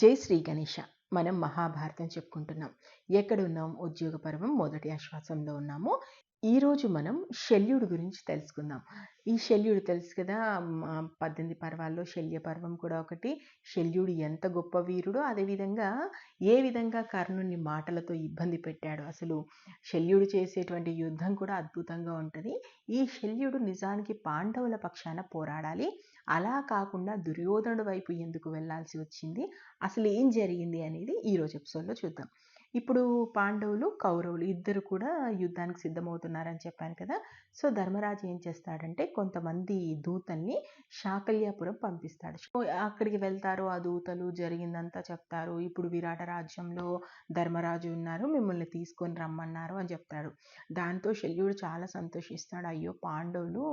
జై శ్రీ గణేష మనం మహాభారతం చెప్పుకుంటున్నాం. ఎక్కడున్నాం ఉద్యోగ పర్వం మొదటి ఆశ్వాసంలో ఉన్నాము. ఈరోజు మనం శల్యుడు గురించి తెలుసుకుందాం. ఈ శల్యుడు తెలుసు కదా పద్దెనిమిది పర్వాల్లో శల్య పర్వం కూడా ఒకటి. శల్యుడు ఎంత గొప్ప వీరుడో అదేవిధంగా ఏ విధంగా కర్ణుని మాటలతో ఇబ్బంది పెట్టాడు అసలు శల్యుడు చేసేటువంటి యుద్ధం కూడా అద్భుతంగా ఉంటుంది. ఈ శల్యుడు నిజానికి పాండవుల పక్షాన పోరాడాలి. అలా కాకుండా దుర్యోధనుడు వైపు ఎందుకు వెళ్ళాల్సి వచ్చింది? అసలు ఏం జరిగింది అనేది ఈరోజు ఎపిసోడ్లో చూద్దాం. ఇప్పుడు పాండవులు కౌరవులు ఇద్దరు కూడా యుద్ధానికి సిద్ధమవుతున్నారని చెప్పాను కదా! సో ధర్మరాజు ఏం చేస్తాడంటే కొంతమంది దూతల్ని శాకల్యాపురం పంపిస్తాడు. అక్కడికి వెళ్తారు ఆ దూతలు జరిగిందంతా చెప్తారు. ఇప్పుడు విరాట రాజ్యంలో ధర్మరాజు ఉన్నారు మిమ్మల్ని తీసుకొని రమ్మన్నారు అని చెప్తాడు. దాంతో శల్యుడు చాలా సంతోషిస్తాడు. అయ్యో పాండవులు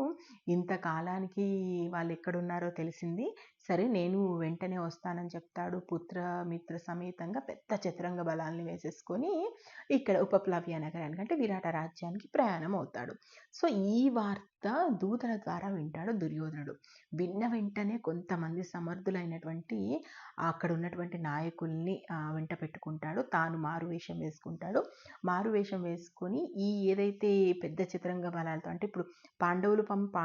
ఇంతకాలానికి వాళ్ళు ఎక్కడున్నారో తెలిసింది. సరే నేను వెంటనే వస్తానని చెప్తాడు. పుత్ర మిత్ర సమేతంగా పెద్ద చతురంగ బలాల్ని వేసేసుకొని ఇక్కడ ఉపప్లవ్య నగరానికి అంటే విరాట రాజ్యానికి ప్రయాణం అవుతాడు సో ఈ వార్త దూతల ద్వారా వింటాడు దుర్యోధనుడు. విన్న వెంటనే కొంతమంది సమర్థులైనటువంటి అక్కడ ఉన్నటువంటి నాయకుల్ని వెంట పెట్టుకుంటాడు. తాను మారు వేషం వేసుకుంటాడు. మారు వేషం వేసుకొని ఈ ఏదైతే పెద్ద చిత్రంగా బలాలతో అంటే ఇప్పుడు పాండవులు పం పా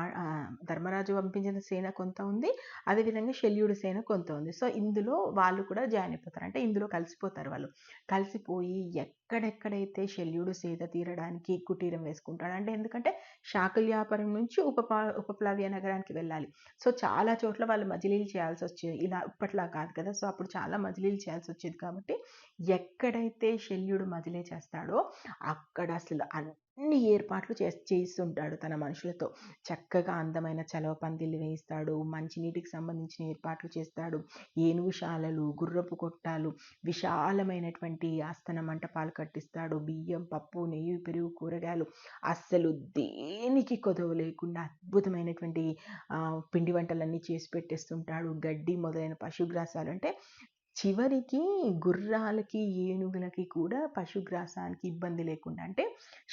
ధర్మరాజు పంపించిన సేన కొంత ఉంది. అదేవిధంగా శల్యుడు సేన కొంత ఉంది. సో ఇందులో వాళ్ళు కూడా జాయిన్ అయిపోతారు. అంటే ఇందులో కలిసిపోతారు వాళ్ళు. కలిసిపోయి ఎక్కడెక్కడైతే శల్యుడు సేద తీరడానికి కుటీరం వేసుకుంటాడు. అంటే ఎందుకంటే శాకల్యాపరం నుంచి ఉప ఉపప్లవ్య నగరానికి వెళ్ళాలి. సో చాలా చోట్ల వాళ్ళు మజిలీలు చేయాల్సి వచ్చేది ఇలా ఇప్పట్లా కాదు కదా. సో అప్పుడు చాలా మజిలీలు చేయాల్సి వచ్చేది కాబట్టి ఎక్కడైతే శల్యుడు మజిలీ చేస్తాడో అక్కడ అసలు అన్ని ఏర్పాట్లు చే చేస్తుంటాడు తన మనుషులతో. చక్కగా అందమైన చలవ పందిళ్ళు వేయిస్తాడు మంచినీటికి సంబంధించిన ఏర్పాట్లు చేస్తాడు ఏనుగుశాలలు గుర్రపు కొట్టాలు విశాలమైనటువంటి ఆస్తన మంటపాలు కట్టిస్తాడు బియ్యం పప్పు నెయ్యి పెరుగు కూరగాయలు. అస్సలు దేనికి కొదవ లేకుండా అద్భుతమైనటువంటి పిండి వంటలన్నీ చేసి పెట్టేస్తుంటాడు. గడ్డి మొదలైన పశుగ్రాసాలు అంటే చివరికి గుర్రాలకి ఏనుగులకి కూడా పశుగ్రాసానికి ఇబ్బంది లేకుండా అంటే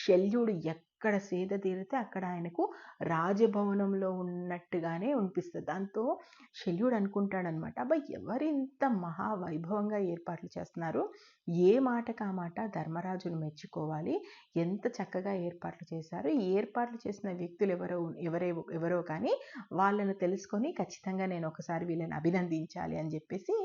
శల్యుడు ఎక్కడ సేద తీరితే అక్కడ ఆయనకు రాజభవనంలో ఉన్నట్టుగానే అనిపిస్తుంది. దాంతో శల్యుడు అనుకుంటాడనమాట అబ్బాయి ఎవరు ఇంత మహా వైభవంగా ఏర్పాట్లు చేస్తున్నారు? ఏ మాట కా మాట ధర్మరాజును మెచ్చుకోవాలి? ఎంత చక్కగా ఏర్పాట్లు చేశారు? ఈ ఏర్పాట్లు చేసిన వ్యక్తులు ఎవరో ఎవరే ఎవరో కానీ వాళ్ళను తెలుసుకొని ఖచ్చితంగా నేను ఒకసారి వీళ్ళని అభినందించాలి అని చెప్పేసి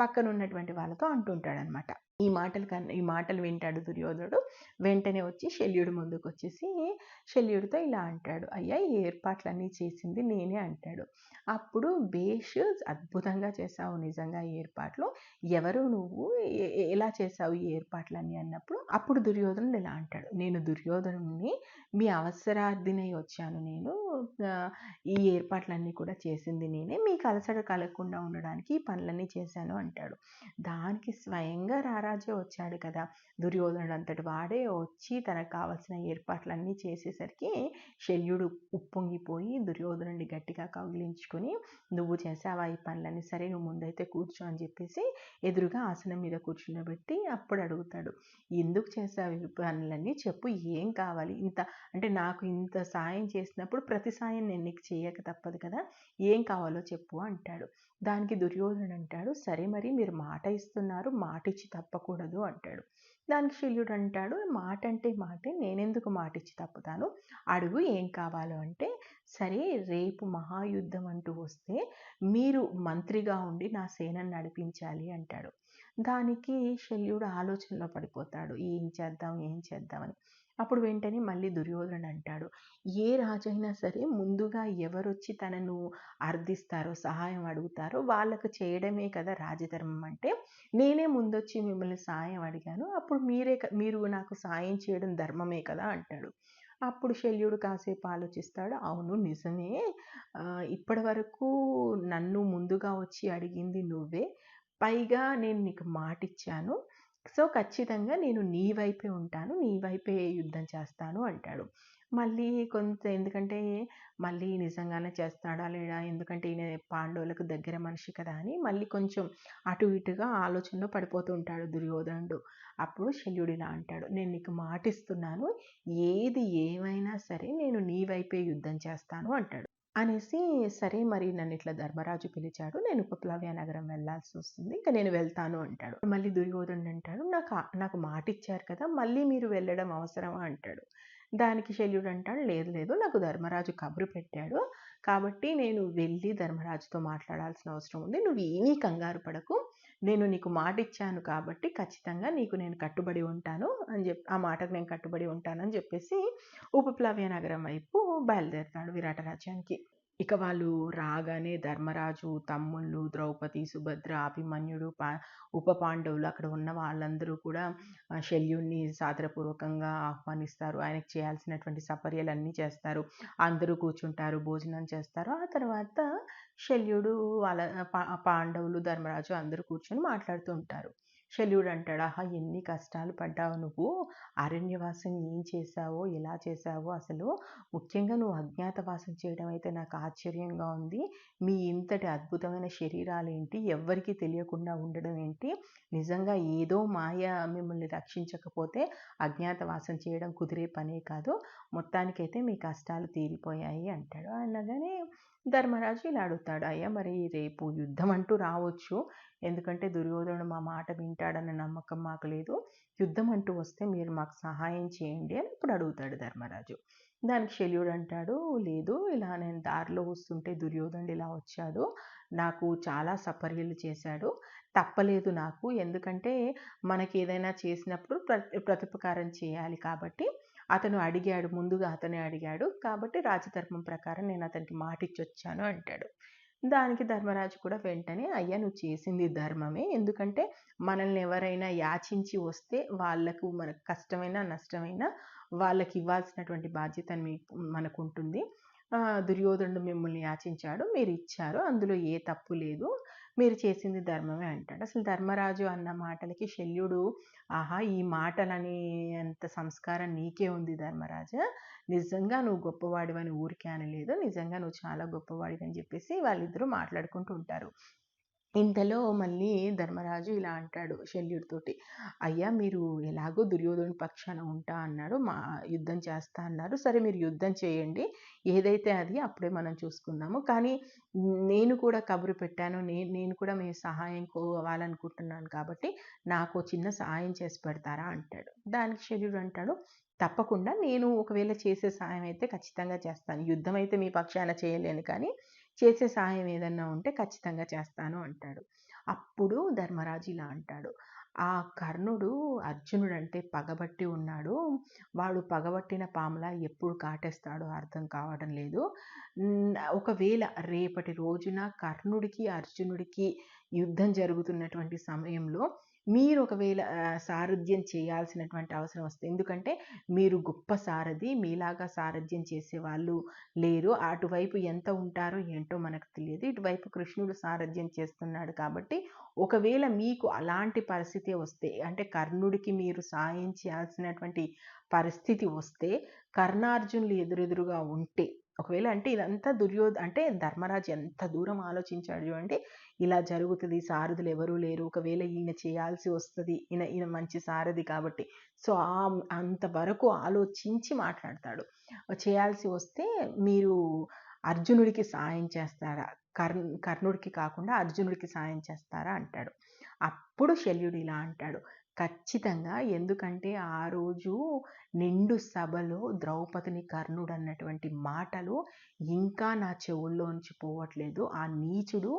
పక్కన ఉన్నటువంటి వాళ్ళతో అంటుంటాడనమాట. ఈ మాటలు కన్నా ఈ మాటలు వింటాడు దుర్యోధనుడు. వెంటనే వచ్చి శల్యుడు ముందుకు వచ్చేసి శల్యుడితో ఇలా అంటాడు. అయ్యా ఈ ఏర్పాట్లన్నీ చేసింది నేనే అంటాడు. అప్పుడు బేష్ అద్భుతంగా చేసావు నిజంగా ఈ ఏర్పాట్లు. ఎవరు నువ్వు? ఎలా చేసావు ఈ ఏర్పాట్లన్నీ అన్నప్పుడు అప్పుడు దుర్యోధనుడు ఇలా అంటాడు. నేను దుర్యోధనుడిని మీ అవసరార్థినై వచ్చాను నేను. ఈ ఏర్పాట్లన్నీ కూడా చేసింది నేనే. మీకు అలసట కలగకుండా ఉండడానికి ఈ పనులన్నీ చేశాను అంటాడు. దానికి స్వయంగా రారా రారాజే వచ్చాడు కదా. దుర్యోధనుడు అంతటి వాడే వచ్చి తనకు కావలసిన ఏర్పాట్లన్నీ చేసేసరికి శల్యుడు ఉప్పొంగిపోయి దుర్యోధనుడిని గట్టిగా కౌగిలించుకొని నువ్వు చేసావా ఈ పనులన్నీ? సరే నువ్వు ముందైతే కూర్చో అని చెప్పేసి ఎదురుగా ఆసనం మీద కూర్చుండబెట్టి అప్పుడు అడుగుతాడు. ఎందుకు చేసావు ఈ పనులన్నీ? చెప్పు ఏం కావాలి? ఇంత అంటే నాకు ఇంత సాయం చేసినప్పుడు ప్రతి సాయం నేను నీకు చేయక తప్పదు కదా. ఏం కావాలో చెప్పు అంటాడు. దానికి దుర్యోధనుడు అంటాడు సరే మరి మీరు మాట ఇస్తున్నారు మాట ఇచ్చి తప్పకూడదు అంటాడు. దానికి శల్యుడు అంటాడు మాట అంటే మాటే నేనెందుకు మాట ఇచ్చి తప్పుతాను? అడుగు ఏం కావాలో అంటే సరే రేపు మహాయుద్ధం అంటూ వస్తే మీరు మంత్రిగా ఉండి నా సేనను నడిపించాలి అంటాడు. దానికి శల్యుడు ఆలోచనలో పడిపోతాడు ఏం చేద్దాం ఏం చేద్దామని అప్పుడు వెంటనే మళ్ళీ దుర్యోధనుడు అంటాడు ఏ రాజైనా సరే ముందుగా ఎవరొచ్చి తనను అర్థిస్తారో సహాయం అడుగుతారో వాళ్ళకు చేయడమే కదా రాజధర్మం అంటే నేనే ముందొచ్చి మిమ్మల్ని సాయం అడిగాను అప్పుడు మీరే క- మీరు నాకు సాయం చేయడం ధర్మమే కదా అంటాడు. అప్పుడు శల్యుడు కాసేపు ఆలోచిస్తాడు అవును నిజమే. ఇప్పటి వరకు నన్ను ముందుగా వచ్చి అడిగింది నువ్వే. పైగా నేను నీకు మాటిచ్చాను. సో ఖచ్చితంగా నేను నీ వైపే ఉంటాను నీ వైపే యుద్ధం చేస్తాను అంటాడు. మళ్ళీ కొంత ఎందుకంటే మళ్ళీ నిజంగానే చేస్తాడా లేడా ఎందుకంటే ఈయన పాండవులకు దగ్గర మనిషి కదా అని మళ్ళీ కొంచెం అటు ఇటుగా ఆలోచనలో పడిపోతూ ఉంటాడు దుర్యోధనుడు. అప్పుడు శల్యుడు ఇలా అంటాడు నేను నీకు మాటిస్తున్నాను ఏది ఏమైనా సరే నేను నీ వైపే యుద్ధం చేస్తాను అంటాడు. అనేసి సరే మరి నన్ను ఇట్లా ధర్మరాజు పిలిచాడు నేను ఉపప్లవ్య నగరం వెళ్ళాల్సి వస్తుంది ఇంకా నేను వెళ్తాను అంటాడు. మళ్ళీ దుర్యోధనుడు అంటాడు నాకు నాకు మాట ఇచ్చారు కదా మళ్ళీ మీరు వెళ్ళడం అవసరమా అంటాడు. దానికి శల్యుడు అంటాడు లేదు లేదు నాకు ధర్మరాజు కబురు పెట్టాడు కాబట్టి నేను వెళ్ళి ధర్మరాజుతో మాట్లాడాల్సిన అవసరం ఉంది నువ్వు ఏమీ కంగారు పడకు నేను నీకు మాట ఇచ్చాను కాబట్టి ఖచ్చితంగా నీకు నేను కట్టుబడి ఉంటాను అని చెప్పి ఆ మాటకు నేను కట్టుబడి ఉంటానని చెప్పేసి ఉపప్లవ్య నగరం వైపు బయలుదేరుతాడు విరాటరాజ్యానికి ఇక వాళ్ళు రాగానే ధర్మరాజు తమ్ముళ్ళు ద్రౌపది సుభద్ర అభిమన్యుడు పా ఉప పాండవులు అక్కడ ఉన్న వాళ్ళందరూ కూడా శల్యుణ్ణి సాదరపూర్వకంగా ఆహ్వానిస్తారు. ఆయనకు చేయాల్సినటువంటి సపర్యలన్నీ చేస్తారు. అందరూ కూర్చుంటారు భోజనం చేస్తారు. ఆ తర్వాత శల్యుడు వాళ్ళ పా- పాండవులు ధర్మరాజు అందరూ కూర్చొని మాట్లాడుతూ ఉంటారు. శల్యుడు అంటాడు ఆహా ఎన్ని కష్టాలు పడ్డావు నువ్వు? అరణ్యవాసం ఏం చేశావో ఎలా చేశావో అసలు ముఖ్యంగా నువ్వు అజ్ఞాతవాసం చేయడం అయితే నాకు ఆశ్చర్యంగా ఉంది. మీ ఇంతటి అద్భుతమైన శరీరాలు ఏంటి ఎవ్వరికీ తెలియకుండా ఉండడం ఏంటి? నిజంగా ఏదో మాయ మిమ్మల్ని రక్షించకపోతే అజ్ఞాతవాసం చేయడం కుదిరే పనే కాదు. మొత్తానికైతే మీ కష్టాలు తీరిపోయాయి అంటాడు. అనగానే ధర్మరాజు ఇలా అడుగుతాడు అయ్యా మరి రేపు యుద్ధం అంటూ రావచ్చు. ఎందుకంటే దుర్యోధనుడు మా మాట వింటాడన్న నమ్మకం మాకు లేదు. యుద్ధం అంటూ వస్తే మీరు మాకు సహాయం చేయండి అని ఇప్పుడు అడుగుతాడు ధర్మరాజు. దానికి శల్యుడు అంటాడు లేదు ఇలా నేను దారిలో వస్తుంటే దుర్యోధనుడు ఇలా వచ్చాడు. నాకు చాలా సపర్యలు చేశాడు. తప్పలేదు నాకు. ఎందుకంటే మనకి ఏదైనా చేసినప్పుడు ప్ర ప్రతిపకారం చేయాలి కాబట్టి అతను అడిగాడు ముందుగా అతనే అడిగాడు కాబట్టి రాజధర్మం ప్రకారం నేను అతనికి మాటిచ్చి వచ్చాను అంటాడు. దానికి ధర్మరాజు కూడా వెంటనే అయ్యా నువ్వు చేసింది ధర్మమే. ఎందుకంటే మనల్ని ఎవరైనా యాచించి వస్తే వాళ్ళకు మనకు కష్టమైనా నష్టమైనా వాళ్ళకి ఇవ్వాల్సినటువంటి బాధ్యత మీ మనకు ఉంటుంది దుర్యోధనుడు మిమ్మల్ని యాచించాడు మీరు ఇచ్చారు అందులో ఏ తప్పు లేదు. మీరు చేసింది ధర్మమే అంటాడు. అసలు ధర్మరాజు అన్న మాటలకి శల్యుడు ఆహా ఈ మాటలని అంత సంస్కారం నీకే ఉంది ధర్మరాజు. నిజంగా నువ్వు గొప్పవాడివని ఊరికే అనలేదు. నిజంగా నువ్వు చాలా గొప్పవాడివి అని చెప్పేసి వాళ్ళిద్దరూ మాట్లాడుకుంటూ ఉంటారు. ఇంతలో మళ్ళీ ధర్మరాజు ఇలా అంటాడు శల్యుడితోటి అయ్యా మీరు ఎలాగో దుర్యోధను పక్షాన ఉంటా అన్నాడు. మా యుద్ధం చేస్తా అన్నారు. సరే మీరు యుద్ధం చేయండి. ఏదైతే అది అప్పుడే మనం చూసుకుందాము. కానీ నేను కూడా కబురు పెట్టాను. నేను నేను కూడా మీ సహాయం కోవాలనుకుంటున్నాను కాబట్టి నాకు చిన్న సహాయం చేసి పెడతారా అంటాడు. దానికి శల్యుడు అంటాడు తప్పకుండా నేను ఒకవేళ చేసే సహాయం అయితే ఖచ్చితంగా చేస్తాను. యుద్ధం అయితే మీ పక్షాన చేయలేను కానీ చేసే సహాయం ఏదన్నా ఉంటే ఖచ్చితంగా చేస్తాను అంటాడు. అప్పుడు ధర్మరాజు ఇలా అంటాడు. ఆ కర్ణుడు అర్జునుడు అంటే పగబట్టి ఉన్నాడు. వాడు పగబట్టిన పాములా ఎప్పుడు కాటేస్తాడో అర్థం కావడం లేదు. ఒకవేళ రేపటి రోజున కర్ణుడికి అర్జునుడికి యుద్ధం జరుగుతున్నటువంటి సమయంలో మీరు ఒకవేళ సారథ్యం చేయాల్సినటువంటి అవసరం వస్తుంది ఎందుకంటే మీరు గొప్ప సారథి మీలాగా సారథ్యం చేసే వాళ్ళు లేరు. అటువైపు ఎంత ఉంటారో ఏంటో మనకు తెలియదు. ఇటువైపు కృష్ణుడు సారథ్యం చేస్తున్నాడు కాబట్టి ఒకవేళ మీకు అలాంటి పరిస్థితి వస్తే అంటే కర్ణుడికి మీరు సాయం చేయాల్సినటువంటి పరిస్థితి వస్తే కర్ణార్జునులు ఎదురెదురుగా ఉంటే ఒకవేళ అంటే ఇదంతా దుర్యోధ అంటే ధర్మరాజు ఎంత దూరం ఆలోచించాడు చూడండి ఇలా జరుగుతుంది సారథులు ఎవరూ లేరు. ఒకవేళ ఈయన చేయాల్సి వస్తుంది ఈయన ఈయన మంచి సారథి కాబట్టి. సో ఆ అంతవరకు ఆలోచించి మాట్లాడతాడు. చేయాల్సి వస్తే మీరు అర్జునుడికి సాయం చేస్తారా? కర్ణ కర్ణుడికి కాకుండా అర్జునుడికి సాయం చేస్తారా అంటాడు. అప్పుడు శల్యుడు ఇలా అంటాడు. ఖచ్చితంగా ఎందుకంటే ఆ రోజు నిండు సభలో ద్రౌపదిని కర్ణుడు అన్నటువంటి మాటలు ఇంకా నా చెవుల్లోంచి పోవట్లేదు. ఆ నీచుడు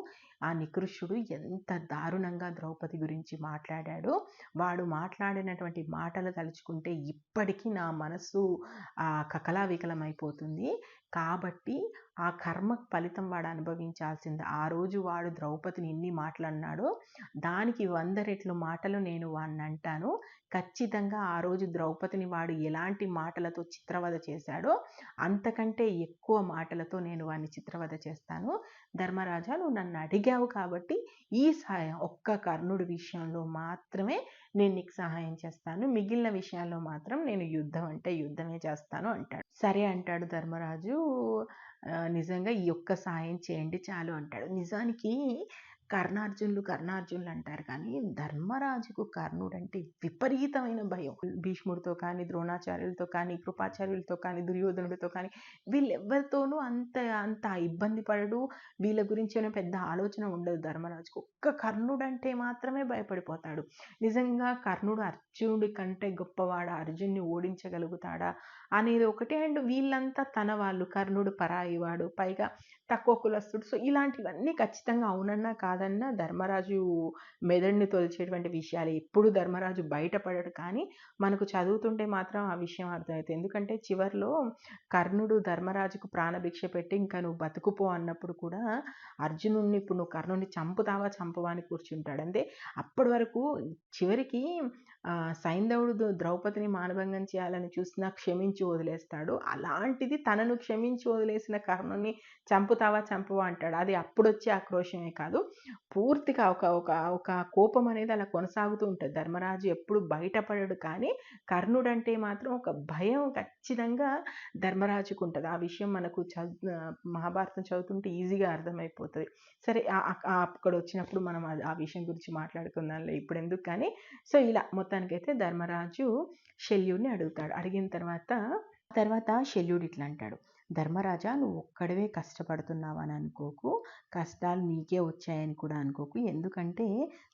ఆ నికృషుడు ఎంత దారుణంగా ద్రౌపది గురించి మాట్లాడాడో వాడు మాట్లాడినటువంటి మాటలు తలుచుకుంటే ఇప్పటికీ నా మనసు ఆ కకలావికలమైపోతుంది. కాబట్టి ఆ కర్మ ఫలితం వాడు అనుభవించాల్సింది. ఆ రోజు వాడు ద్రౌపదిని ఎన్ని మాటలు అన్నాడో దానికి వంద రెట్లు మాటలు నేను వాడిని అంటాను ఖచ్చితంగా ఆ రోజు ద్రౌపదిని వాడు ఎలాంటి మాటలతో చిత్రవద చేశాడో అంతకంటే ఎక్కువ మాటలతో నేను వాడిని చిత్రవద చేస్తాను. ధర్మరాజా నువ్వు నన్ను అడిగావు కాబట్టి ఈ సహాయం ఒక్క కర్ణుడి విషయంలో మాత్రమే నేను నీకు సహాయం చేస్తాను. మిగిలిన విషయాల్లో మాత్రం నేను యుద్ధం అంటే యుద్ధమే చేస్తాను అంటాడు. సరే అంటాడు ధర్మరాజు. నిజంగా ఈ ఒక్క సహాయం చేయండి చాలు అంటాడు. నిజానికి కర్ణార్జునులు కర్ణార్జునులు అంటారు. కానీ ధర్మరాజుకు కర్ణుడు అంటే విపరీతమైన భయం. భీష్ముడితో కానీ ద్రోణాచార్యులతో కానీ కృపాచార్యులతో కానీ దుర్యోధనుడితో కానీ వీళ్ళెవ్వరితోనూ అంత అంత ఇబ్బంది పడడు. వీళ్ళ గురించి ఏమైనా పెద్ద ఆలోచన ఉండదు. ధర్మరాజుకు ఒక్క కర్ణుడు అంటే మాత్రమే భయపడిపోతాడు. నిజంగా కర్ణుడు అర్జునుడి కంటే గొప్పవాడా? అర్జున్ని ఓడించగలుగుతాడా? అనేది ఒకటే. అండ్ వీళ్ళంతా తన వాళ్ళు. కర్ణుడు పరాయి వాడు పైగా తక్కువ కులస్తుడు. సో ఇలాంటివన్నీ ఖచ్చితంగా అవునన్నా కాదు కాదన్నా ధర్మరాజు మెదడుని తొలిచేటువంటి విషయాలు. ఎప్పుడు ధర్మరాజు బయటపడడు. కానీ మనకు చదువుతుంటే మాత్రం ఆ విషయం అర్థమవుతుంది. ఎందుకంటే చివరిలో కర్ణుడు ధర్మరాజుకు ప్రాణభిక్ష పెట్టి ఇంకా నువ్వు బతుకుపో అన్నప్పుడు కూడా అర్జునుడిని ఇప్పుడు నువ్వు కర్ణుడిని చంపుతావా చంపవా అని కూర్చుంటాడు. అంతే అప్పటి వరకు చివరికి సైంధవుడు ద్రౌపదిని మానభంగం చేయాలని చూసినా క్షమించి వదిలేస్తాడు. అలాంటిది తనను క్షమించి వదిలేసిన కర్ణుని చంపుతావా చంపవా అంటాడు. అది అప్పుడొచ్చే ఆక్రోషమే కాదు. పూర్తిగా ఒక ఒక ఒక కోపం అనేది అలా కొనసాగుతూ ఉంటుంది. ధర్మరాజు ఎప్పుడు బయటపడడు కానీ కర్ణుడు అంటే మాత్రం ఒక భయం ఖచ్చితంగా ధర్మరాజుకు ఉంటుంది. ఆ విషయం మనకు చదువు మహాభారతం చదువుతుంటే ఈజీగా అర్థమైపోతుంది. సరే అక్కడ వచ్చినప్పుడు మనం ఆ విషయం గురించి మాట్లాడుకుందాంలే. ఇప్పుడు ఎందుకు కానీ సో ఇలా మొత్తం మొత్తానికైతే ధర్మరాజు శల్యుడిని అడుగుతాడు. అడిగిన తర్వాత తర్వాత శల్యుడు ఇట్లా అంటాడు ధర్మరాజా నువ్వు ఒక్కడవే కష్టపడుతున్నావు అని అనుకోకు కష్టాలు నీకే వచ్చాయని కూడా అనుకోకు. ఎందుకంటే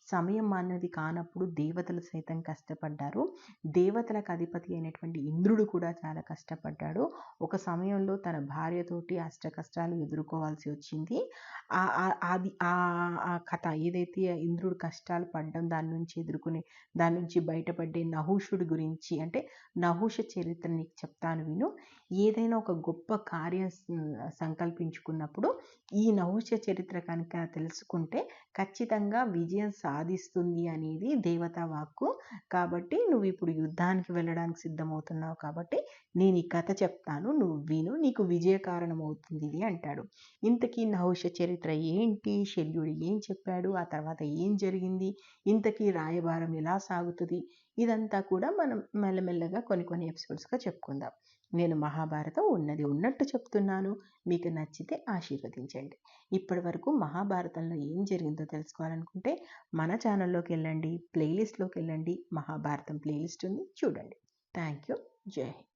సమయం అన్నది కానప్పుడు దేవతలు సైతం కష్టపడ్డారు. దేవతలకు అధిపతి అయినటువంటి ఇంద్రుడు కూడా చాలా కష్టపడ్డాడు. ఒక సమయంలో తన భార్యతోటి అష్ట కష్టాలు ఎదుర్కోవాల్సి వచ్చింది. అది ఆ ఆ కథ ఏదైతే ఇంద్రుడు కష్టాలు పడ్డం దాని నుంచి ఎదుర్కొనే దాని నుంచి బయటపడే నహుషుడి గురించి అంటే నహుష చరిత్ర నీకు చెప్తాను విను. ఏదైనా ఒక గొప్ప కార్యం సంకల్పించుకున్నప్పుడు ఈ నహుష చరిత్ర కనుక తెలుసుకుంటే ఖచ్చితంగా విజయం సాధిస్తుంది అనేది దేవతా వాక్కు. కాబట్టి నువ్వు ఇప్పుడు యుద్ధానికి వెళ్ళడానికి సిద్ధమవుతున్నావు కాబట్టి నేను ఈ కథ చెప్తాను. నువ్వు విను నీకు విజయ కారణం అవుతుంది ఇది అంటాడు. ఇంతకీ నహుష చరిత్ర ఏంటి? శల్యుడు ఏం చెప్పాడు? ఆ తర్వాత ఏం జరిగింది? ఇంతకీ రాయబారం ఎలా సాగుతుంది? ఇదంతా కూడా మనం మెల్లమెల్లగా కొన్ని కొన్ని ఎపిసోడ్స్గా చెప్పుకుందాం. నేను మహాభారతం ఉన్నది ఉన్నట్టు చెప్తున్నాను. మీకు నచ్చితే ఆశీర్వదించండి. ఇప్పటి వరకు మహాభారతంలో ఏం జరిగిందో తెలుసుకోవాలనుకుంటే మన ఛానల్లోకి వెళ్ళండి ప్లేలిస్ట్లోకి వెళ్ళండి. మహాభారతం ప్లేలిస్ట్ ఉంది. చూడండి. థ్యాంక్ యూ జై హింద్.